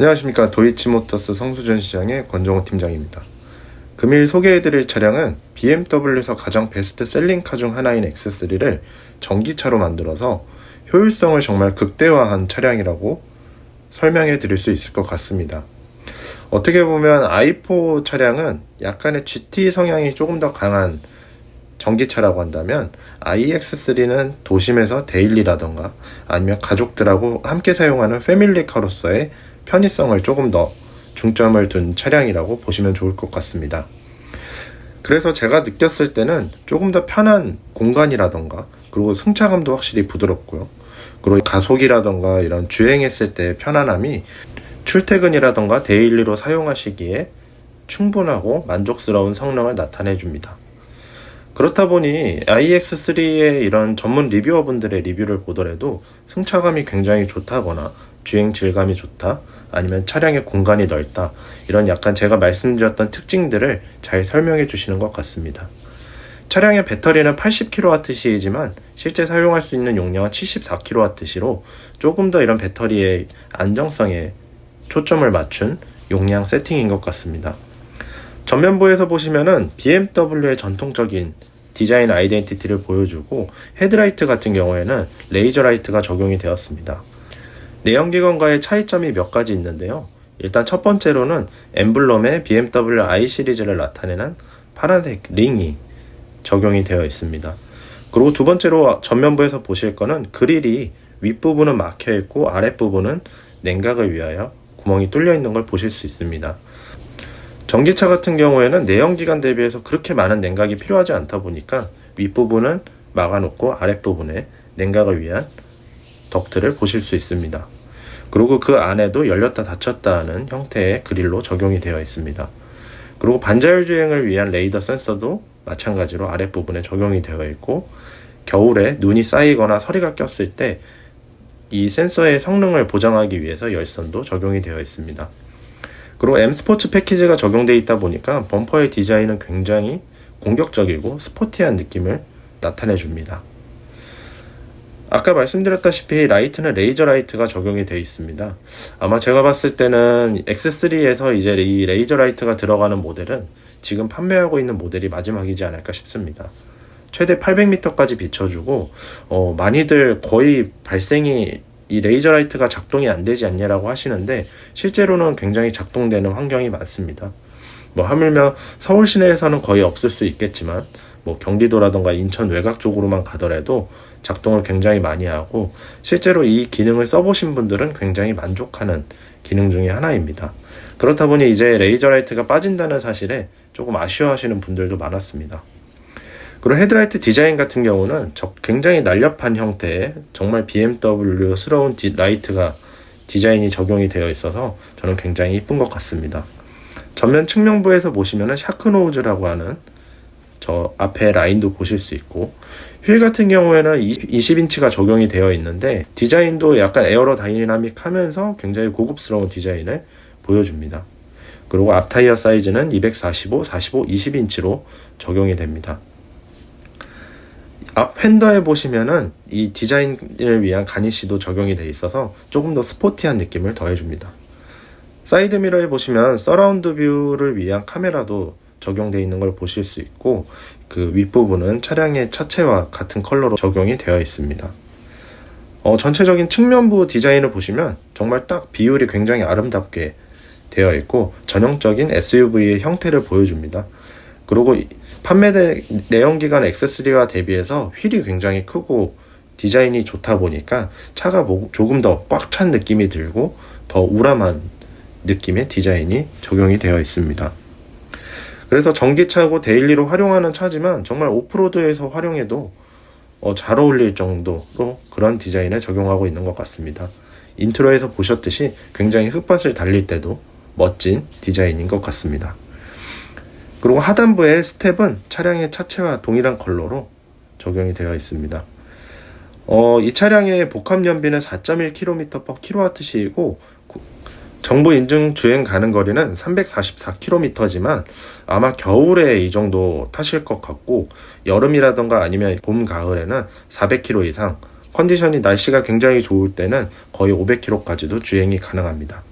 안녕하십니까 도이치모터스 성수전 시장의 권정호 팀장입니다. 금일 소개해드릴 차량은 BMW에서 가장 베스트 셀링카 중 하나인 X3를 전기차로 만들어서 효율성을 정말 극대화한 차량이라고 설명해 드릴 수 있을 것 같습니다. 어떻게 보면 i4 차량은 약간의 GT 성향이 조금 더 강한 전기차라고 한다면 iX3는 도심에서 데일리라던가 아니면 가족들하고 함께 사용하는 패밀리카로서의 편의성을 조금 더 중점을 둔 차량이라고 보시면 좋을 것 같습니다. 그래서 제가 느꼈을 때는 조금 더 편한 공간이라던가 그리고 승차감도 확실히 부드럽고요. 그리고 가속이라던가 이런 주행했을 때 편안함이 출퇴근이라던가 데일리로 사용하시기에 충분하고 만족스러운 성능을 나타내 줍니다. 그렇다 보니 iX3의 이런 전문 리뷰어분들의 리뷰를 보더라도 승차감이 굉장히 좋다거나 주행 질감이 좋다 아니면 차량의 공간이 넓다 이런 약간 제가 말씀드렸던 특징들을 잘 설명해 주시는 것 같습니다. 차량의 배터리는 80kWh이지만 실제 사용할 수 있는 용량은 74kWh로 조금 더 이런 배터리의 안정성에 초점을 맞춘 용량 세팅인 것 같습니다. 전면부에서 보시면은 BMW의 전통적인 디자인 아이덴티티를 보여주고 헤드라이트 같은 경우에는 레이저 라이트가 적용이 되었습니다. 내연기관과의 차이점이 몇 가지 있는데요. 일단 첫 번째로는 엠블럼에 BMW i 시리즈를 나타내는 파란색 링이 적용이 되어 있습니다. 그리고 두 번째로 전면부에서 보실 거는 그릴이 윗부분은 막혀 있고 아랫부분은 냉각을 위하여 구멍이 뚫려 있는 걸 보실 수 있습니다. 전기차 같은 경우에는 내연기관 대비해서 그렇게 많은 냉각이 필요하지 않다 보니까 윗부분은 막아놓고 아랫부분에 냉각을 위한 덕트를 보실 수 있습니다. 그리고 그 안에도 열렸다 닫혔다 하는 형태의 그릴로 적용이 되어 있습니다. 그리고 반자율 주행을 위한 레이더 센서도 마찬가지로 아랫부분에 적용이 되어 있고 겨울에 눈이 쌓이거나 서리가 꼈을 때 이 센서의 성능을 보장하기 위해서 열선도 적용이 되어 있습니다. 그리고 M 스포츠 패키지가 적용되어 있다 보니까 범퍼의 디자인은 굉장히 공격적이고 스포티한 느낌을 나타내 줍니다. 아까 말씀드렸다시피 라이트는 레이저 라이트가 적용이 되어 있습니다. 아마 제가 봤을 때는 X3에서 이제 이 레이저 라이트가 들어가는 모델은 지금 판매하고 있는 모델이 마지막이지 않을까 싶습니다. 최대 800m까지 비춰주고 어, 많이들 거의 발생이 이 레이저 라이트가 작동이 안 되지 않냐라고 하시는데 실제로는 굉장히 작동되는 환경이 많습니다. 뭐 하물며 서울 시내에서는 거의 없을 수 있겠지만 뭐 경기도라던가 인천 외곽 쪽으로만 가더라도 작동을 굉장히 많이 하고 실제로 이 기능을 써보신 분들은 굉장히 만족하는 기능 중의 하나입니다. 그렇다 보니 이제 레이저 라이트가 빠진다는 사실에 조금 아쉬워하시는 분들도 많았습니다. 그리고 헤드라이트 디자인 같은 경우는 굉장히 날렵한 형태의 정말 BMW스러운 디, 라이트가 디자인이 적용이 되어 있어서 저는 굉장히 이쁜 것 같습니다. 전면 측면부에서 보시면은 샤크노우즈라고 하는 저 앞에 라인도 보실 수 있고 휠 같은 경우에는 20인치가 적용이 되어 있는데 디자인도 약간 에어로 다이나믹하면서 굉장히 고급스러운 디자인을 보여줍니다. 그리고 앞 타이어 사이즈는 245, 45, 20인치로 적용이 됩니다. 앞 팬더에 보시면은 이 디자인을 위한 가니쉬도 적용이 되어 있어서 조금 더 스포티한 느낌을 더해줍니다. 사이드 미러에 보시면 서라운드 뷰를 위한 카메라도 적용되어 있는 걸 보실 수 있고 그 윗부분은 차량의 차체와 같은 컬러로 적용이 되어 있습니다. 어, 전체적인 측면부 디자인을 보시면 정말 딱 비율이 굉장히 아름답게 되어 있고 전형적인 SUV의 형태를 보여줍니다. 그리고 판매된 내연기관 X3와 대비해서 휠이 굉장히 크고 디자인이 좋다 보니까 차가 뭐 조금 더 꽉 찬 느낌이 들고 더 우람한 느낌의 디자인이 적용이 되어 있습니다. 그래서 전기차고 데일리로 활용하는 차지만 정말 오프로드에서 활용해도 어, 잘 어울릴 정도로 그런 디자인을 적용하고 있는 것 같습니다. 인트로에서 보셨듯이 굉장히 흙밭을 달릴 때도 멋진 디자인인 것 같습니다. 그리고 하단부의 스텝은 차량의 차체와 동일한 컬러로 적용이 되어 있습니다. 어, 이 차량의 복합 연비는 4.1km/kWh이고 정부 인증 주행 가는 거리는 344km지만 아마 겨울에 이 정도 타실 것 같고 여름이라던가 아니면 봄 가을에는 400km 이상 컨디션이 날씨가 굉장히 좋을 때는 거의 500km까지도 주행이 가능합니다.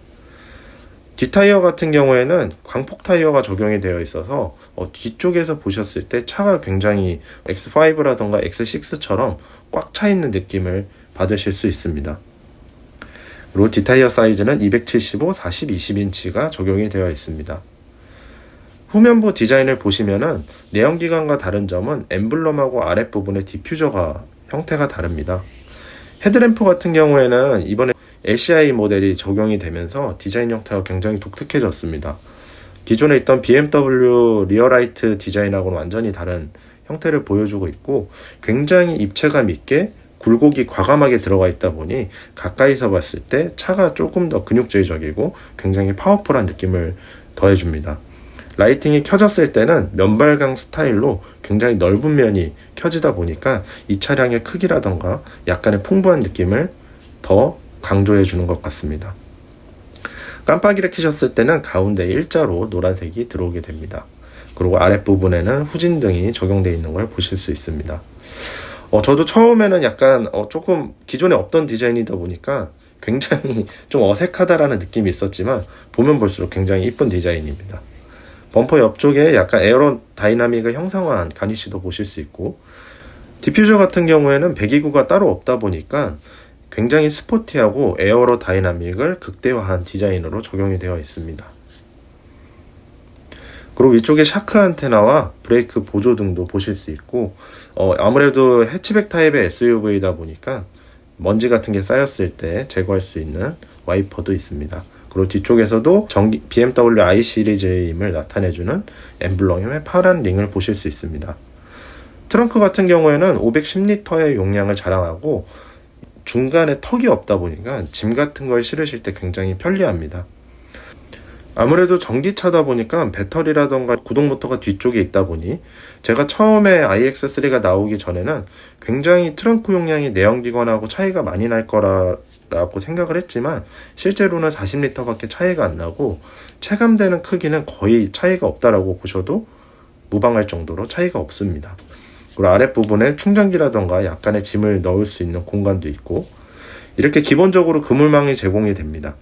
뒷타이어 같은 경우에는 광폭 타이어가 적용이 되어 있어서 어, 뒤쪽에서 보셨을 때 차가 굉장히 X5라던가 X6처럼 꽉 차 있는 느낌을 받으실 수 있습니다. 그리고 뒷타이어 사이즈는 275, 40, 20인치가 적용이 되어 있습니다. 후면부 디자인을 보시면은 내연기관과 다른 점은 엠블럼하고 아랫부분의 디퓨저가 형태가 다릅니다. 헤드램프 같은 경우에는 이번에 LCI 모델이 적용이 되면서 디자인 형태가 굉장히 독특해졌습니다. 기존에 있던 BMW 리어라이트 디자인하고는 완전히 다른 형태를 보여주고 있고 굉장히 입체감 있게 굴곡이 과감하게 들어가 있다 보니 가까이서 봤을 때 차가 조금 더 근육질적이고 굉장히 파워풀한 느낌을 더해줍니다. 라이팅이 켜졌을 때는 면발광 스타일로 굉장히 넓은 면이 켜지다 보니까 이 차량의 크기라던가 약간의 풍부한 느낌을 더 강조해 주는 것 같습니다. 깜빡이를 켜셨을 때는 가운데 일자로 노란색이 들어오게 됩니다. 그리고 아랫부분에는 후진등이 적용되어 있는 걸 보실 수 있습니다. 어, 저도 처음에는 약간 어, 조금 기존에 없던 디자인이다 보니까 굉장히 좀 어색하다라는 느낌이 있었지만 보면 볼수록 굉장히 이쁜 디자인입니다. 범퍼 옆쪽에 약간 에어로 다이나믹을 형상화한 가니쉬도 보실 수 있고 디퓨저 같은 경우에는 배기구가 따로 없다 보니까 굉장히 스포티하고 에어로 다이나믹을 극대화한 디자인으로 적용이 되어 있습니다. 그리고 위쪽에 샤크 안테나와 브레이크 보조 등도 보실 수 있고 어, 아무래도 해치백 타입의 SUV다 보니까 먼지 같은 게 쌓였을 때 제거할 수 있는 와이퍼도 있습니다. 그리고 뒤쪽에서도 전기, BMW i 시리즈임을 나타내주는 엠블럼의 파란 링을 보실 수 있습니다. 트렁크 같은 경우에는 510리터의 용량을 자랑하고 중간에 턱이 없다 보니까 짐 같은 걸 실으실 때 굉장히 편리합니다. 아무래도 전기차다 보니까 배터리라던가 구동 모터가 뒤쪽에 있다 보니 제가 처음에 iX3가 나오기 전에는 굉장히 트렁크 용량이 내연기관하고 차이가 많이 날 거라고 생각을 했지만 실제로는 40리터밖에 차이가 안 나고 체감되는 크기는 거의 차이가 없다라고 보셔도 무방할 정도로 차이가 없습니다. 그리고 아랫부분에 충전기라던가 약간의 짐을 넣을 수 있는 공간도 있고 이렇게 기본적으로 그물망이 제공이 됩니다.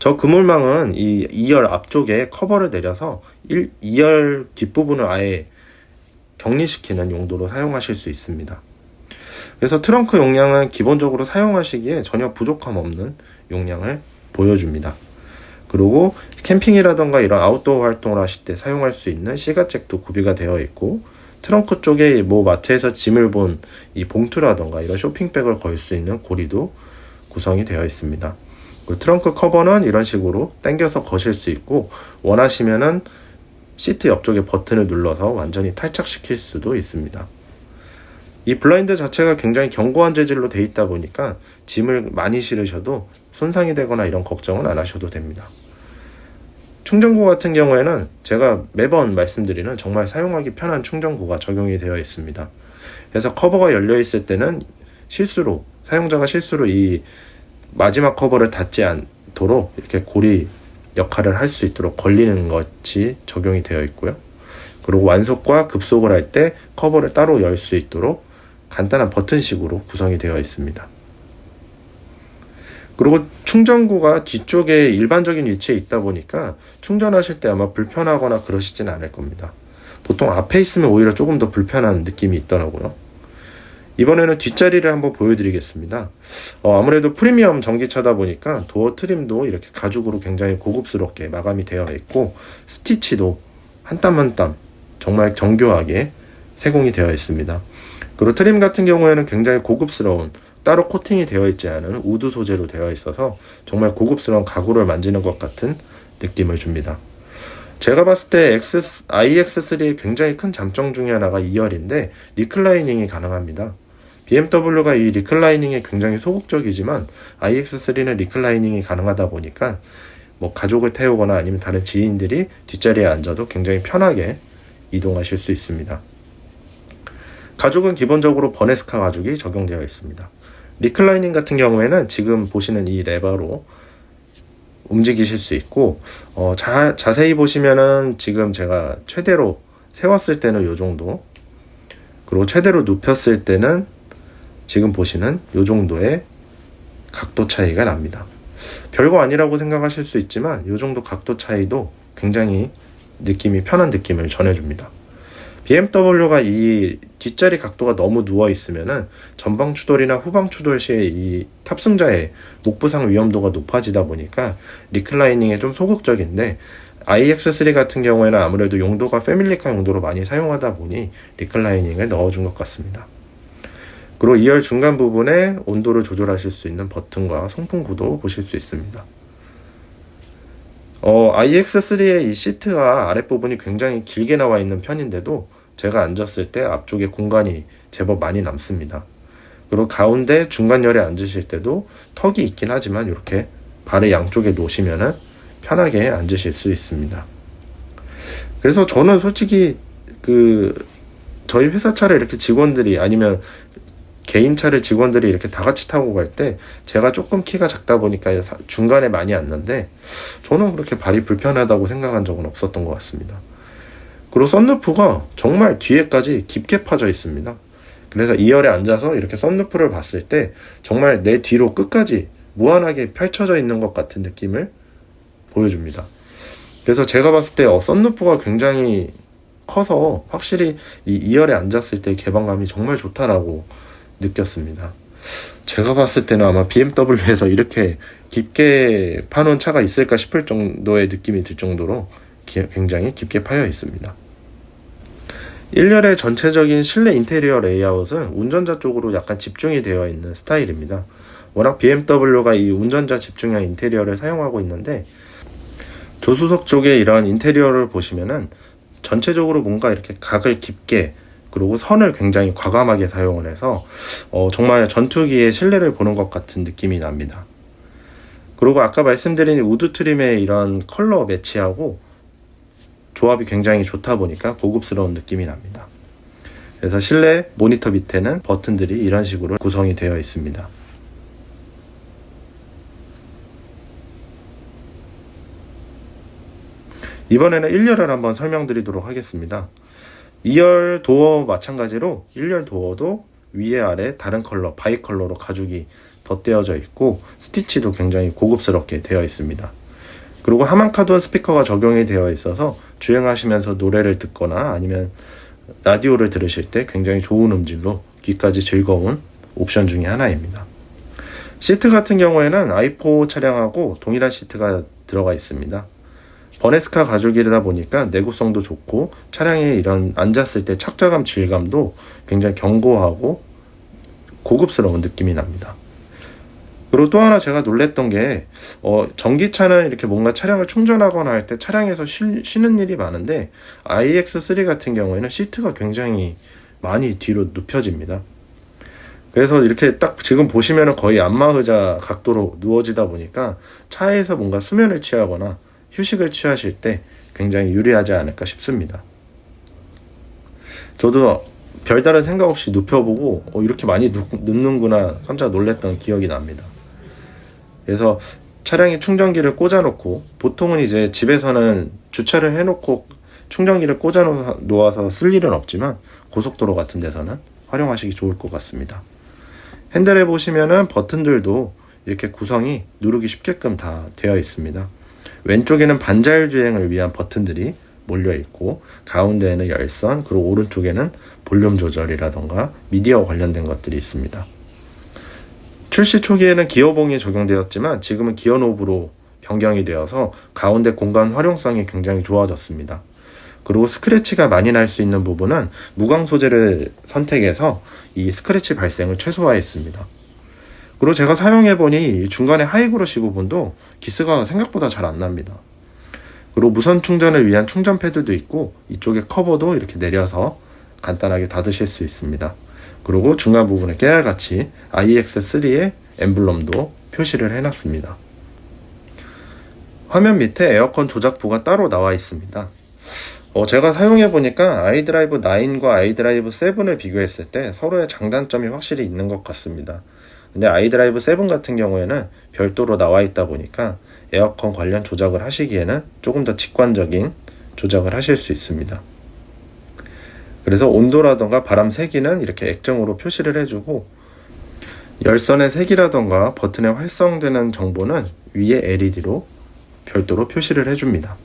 저 그물망은 이 2열 앞쪽에 커버를 내려서 1, 2열 뒷부분을 아예 격리시키는 용도로 사용하실 수 있습니다. 그래서 트렁크 용량은 기본적으로 사용하시기에 전혀 부족함 없는 용량을 보여줍니다. 그리고 캠핑이라던가 이런 아웃도어 활동을 하실 때 사용할 수 있는 시가잭도 구비가 되어 있고 트렁크 쪽에 뭐 마트에서 짐을 본 이 봉투라던가 이런 쇼핑백을 걸 수 있는 고리도 구성이 되어 있습니다. 그 트렁크 커버는 이런 식으로 당겨서 거실 수 있고 원하시면은 시트 옆쪽에 버튼을 눌러서 완전히 탈착시킬 수도 있습니다. 이 블라인드 자체가 굉장히 견고한 재질로 되어 있다 보니까 짐을 많이 실으셔도 손상이 되거나 이런 걱정은 안 하셔도 됩니다. 충전구 같은 경우에는 제가 매번 말씀드리는 정말 사용하기 편한 충전구가 적용이 되어 있습니다. 그래서 커버가 열려 있을 때는 실수로 사용자가 실수로 이 마지막 커버를 닫지 않도록 이렇게 고리 역할을 할 수 있도록 걸리는 것이 적용이 되어 있고요. 그리고 완속과 급속을 할 때 커버를 따로 열 수 있도록 간단한 버튼식으로 구성이 되어 있습니다. 그리고 충전구가 뒤쪽에 일반적인 위치에 있다 보니까 충전하실 때 아마 불편하거나 그러시진 않을 겁니다. 보통 앞에 있으면 오히려 조금 더 불편한 느낌이 있더라고요. 이번에는 뒷자리를 한번 보여드리겠습니다. 어, 아무래도 프리미엄 전기차다 보니까 도어 트림도 이렇게 가죽으로 굉장히 고급스럽게 마감이 되어 있고 스티치도 한 땀 한 땀 정말 정교하게 세공이 되어 있습니다. 그리고 트림 같은 경우에는 굉장히 고급스러운 따로 코팅이 되어 있지 않은 우드 소재로 되어 있어서 정말 고급스러운 가구를 만지는 것 같은 느낌을 줍니다. 제가 봤을 때 X, iX3의 굉장히 큰 장점 중에 하나가 2열인데 리클라이닝이 가능합니다. BMW가 이 리클라이닝에 굉장히 소극적이지만 iX3는 리클라이닝이 가능하다 보니까 뭐 가족을 태우거나 아니면 다른 지인들이 뒷자리에 앉아도 굉장히 편하게 이동하실 수 있습니다. 가죽은 기본적으로 버네스카 가죽이 적용되어 있습니다. 리클라이닝 같은 경우에는 지금 보시는 이 레버로 움직이실 수 있고 어, 자, 자세히 보시면은 지금 제가 최대로 세웠을 때는 이 정도 그리고 최대로 눕혔을 때는 지금 보시는 이 정도의 각도 차이가 납니다. 별거 아니라고 생각하실 수 있지만 이 정도 각도 차이도 굉장히 느낌이 편한 느낌을 전해줍니다. BMW가 이 뒷자리 각도가 너무 누워 있으면은 전방 추돌이나 후방 추돌 시에 이 탑승자의 목 부상 위험도가 높아지다 보니까 리클라이닝에 좀 소극적인데 iX3 같은 경우에는 아무래도 용도가 패밀리카 용도로 많이 사용하다 보니 리클라이닝을 넣어준 것 같습니다. 그리고 2열 중간 부분에 온도를 조절하실 수 있는 버튼과 송풍 구도 보실 수 있습니다. 어, iX3의 이 시트가 아랫부분이 굉장히 길게 나와 있는 편인데도 제가 앉았을 때 앞쪽에 공간이 제법 많이 남습니다. 그리고 가운데 중간열에 앉으실 때도 턱이 있긴 하지만 이렇게 발을 양쪽에 놓으시면은 편하게 앉으실 수 있습니다. 그래서 저는 솔직히 그 저희 회사 차를 이렇게 직원들이 아니면 개인 차를 직원들이 이렇게 다 같이 타고 갈 때 제가 조금 키가 작다 보니까 중간에 많이 앉는데 저는 그렇게 발이 불편하다고 생각한 적은 없었던 것 같습니다. 그리고 썬루프가 정말 뒤에까지 깊게 파져 있습니다. 그래서 2열에 앉아서 이렇게 썬루프를 봤을 때 정말 내 뒤로 끝까지 무한하게 펼쳐져 있는 것 같은 느낌을 보여줍니다. 그래서 제가 봤을 때 어, 썬루프가 굉장히 커서 확실히 이 2열에 앉았을 때 개방감이 정말 좋다라고 느꼈습니다. 제가 봤을 때는 아마 BMW에서 이렇게 깊게 파놓은 차가 있을까 싶을 정도의 느낌이 들 정도로 굉장히 깊게 파여 있습니다. 1열의 전체적인 실내 인테리어 레이아웃은 운전자 쪽으로 약간 집중이 되어 있는 스타일입니다. 워낙 BMW가 이 운전자 집중형 인테리어를 사용하고 있는데 조수석 쪽에 이런 인테리어를 보시면은 전체적으로 뭔가 이렇게 각을 깊게 그리고 선을 굉장히 과감하게 사용을 해서 어, 정말 전투기의 실내를 보는 것 같은 느낌이 납니다. 그리고 아까 말씀드린 우드 트림의 이런 컬러 매치하고 조합이 굉장히 좋다 보니까 고급스러운 느낌이 납니다. 그래서 실내 모니터 밑에는 버튼들이 이런 식으로 구성이 되어 있습니다. 이번에는 1열을 한번 설명드리도록 하겠습니다. 2열 도어 마찬가지로 1열 도어도 위에 아래 다른 컬러, 바이 컬러로 가죽이 덧대어져 있고 스티치도 굉장히 고급스럽게 되어 있습니다. 그리고 하만카돈 스피커가 적용이 되어 있어서 주행하시면서 노래를 듣거나 아니면 라디오를 들으실 때 굉장히 좋은 음질로 귀까지 즐거운 옵션 중의 하나입니다. 시트 같은 경우에는 i4 차량하고 동일한 시트가 들어가 있습니다. 버네스카 가죽이다 보니까 내구성도 좋고 차량에 이런 앉았을 때 착자감 질감도 굉장히 견고하고 고급스러운 느낌이 납니다. 그리고 또 하나 제가 놀랬던 게 어, 전기차는 이렇게 뭔가 차량을 충전하거나 할 때 차량에서 쉬, 쉬는 일이 많은데 iX3 같은 경우에는 시트가 굉장히 많이 뒤로 눕혀집니다. 그래서 이렇게 딱 지금 보시면은 거의 안마 의자 각도로 누워지다 보니까 차에서 뭔가 수면을 취하거나 휴식을 취하실 때 굉장히 유리하지 않을까 싶습니다. 저도 별다른 생각 없이 눕혀보고 어, 이렇게 많이 눕, 눕는구나 깜짝 놀랐던 기억이 납니다. 그래서 차량에 충전기를 꽂아놓고 보통은 이제 집에서는 주차를 해놓고 충전기를 꽂아 놓아서 쓸 일은 없지만 고속도로 같은 데서는 활용하시기 좋을 것 같습니다. 핸들에 보시면은 버튼들도 이렇게 구성이 누르기 쉽게끔 다 되어 있습니다. 왼쪽에는 반자율 주행을 위한 버튼들이 몰려 있고 가운데에는 열선 그리고 오른쪽에는 볼륨 조절이라던가 미디어 관련된 것들이 있습니다. 출시 초기에는 기어봉이 적용되었지만 지금은 기어 노브로 변경이 되어서 가운데 공간 활용성이 굉장히 좋아졌습니다. 그리고 스크래치가 많이 날 수 있는 부분은 무광 소재를 선택해서 이 스크래치 발생을 최소화했습니다. 그리고 제가 사용해보니 중간에 하이그로시 부분도 기스가 생각보다 잘 안 납니다. 그리고 무선 충전을 위한 충전 패드도 있고 이쪽에 커버도 이렇게 내려서 간단하게 닫으실 수 있습니다. 그리고 중간 부분에 깨알같이 IX3의 엠블럼도 표시를 해놨습니다. 화면 밑에 에어컨 조작부가 따로 나와 있습니다. 어, 제가 사용해 보니까 아이드라이브 9과 아이드라이브 7을 비교했을 때 서로의 장단점이 확실히 있는 것 같습니다. 근데 아이드라이브 7 같은 경우에는 별도로 나와 있다 보니까 에어컨 관련 조작을 하시기에는 조금 더 직관적인 조작을 하실 수 있습니다. 그래서 온도라던가 바람 세기는 이렇게 액정으로 표시를 해주고 열선의 색이라던가 버튼에 활성되는 정보는 위에 LED로 별도로 표시를 해줍니다.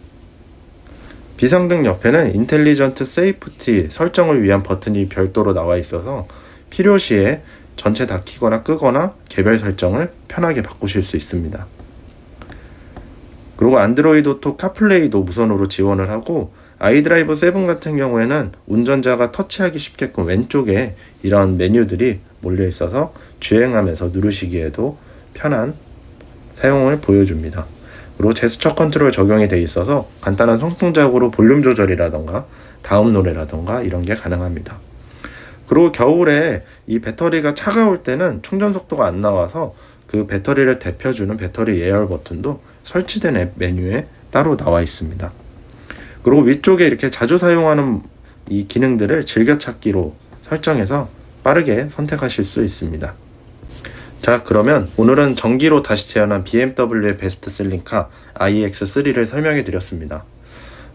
비상등 옆에는 인텔리전트 세이프티 설정을 위한 버튼이 별도로 나와 있어서 필요시에 전체 다 키거나 끄거나 개별 설정을 편하게 바꾸실 수 있습니다. 그리고 안드로이드 오토 카플레이도 무선으로 지원을 하고 아이드라이브 7 같은 경우에는 운전자가 터치하기 쉽게끔 왼쪽에 이런 메뉴들이 몰려 있어서 주행하면서 누르시기에도 편한 사용을 보여줍니다. 그리고 제스처 컨트롤 적용이 돼 있어서 간단한 손동작으로 볼륨 조절이라던가 다음 노래라던가 이런 게 가능합니다. 그리고 겨울에 이 배터리가 차가울 때는 충전 속도가 안 나와서 그 배터리를 데펴주는 배터리 예열 버튼도 설치된 앱 메뉴에 따로 나와 있습니다. 그리고 위쪽에 이렇게 자주 사용하는 이 기능들을 즐겨찾기로 설정해서 빠르게 선택하실 수 있습니다. 자, 그러면 오늘은 전기로 다시 태어난 BMW의 베스트셀링카 iX3를 설명해 드렸습니다.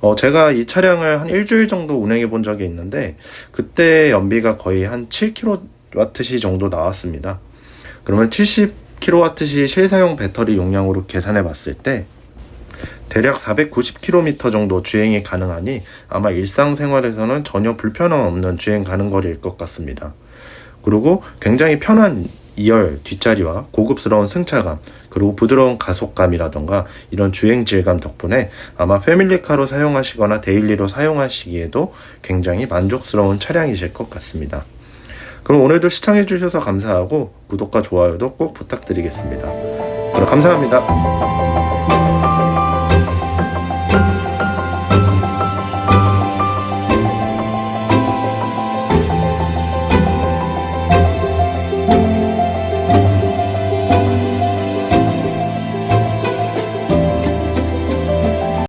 어, 제가 이 차량을 한 일주일 정도 운행해 본 적이 있는데, 그때 연비가 거의 한 7kWh 정도 나왔습니다. 그러면 70kWh 실사용 배터리 용량으로 계산해 봤을 때, 대략 490km 정도 주행이 가능하니 아마 일상생활에서는 전혀 불편함 없는 주행 가능 거리일 것 같습니다. 그리고 굉장히 편한 2열 뒷자리와 고급스러운 승차감 그리고 부드러운 가속감이라던가 이런 주행 질감 덕분에 아마 패밀리카로 사용하시거나 데일리로 사용하시기에도 굉장히 만족스러운 차량이실 것 같습니다. 그럼 오늘도 시청해 주셔서 감사하고 구독과 좋아요도 꼭 부탁드리겠습니다. 그럼 감사합니다.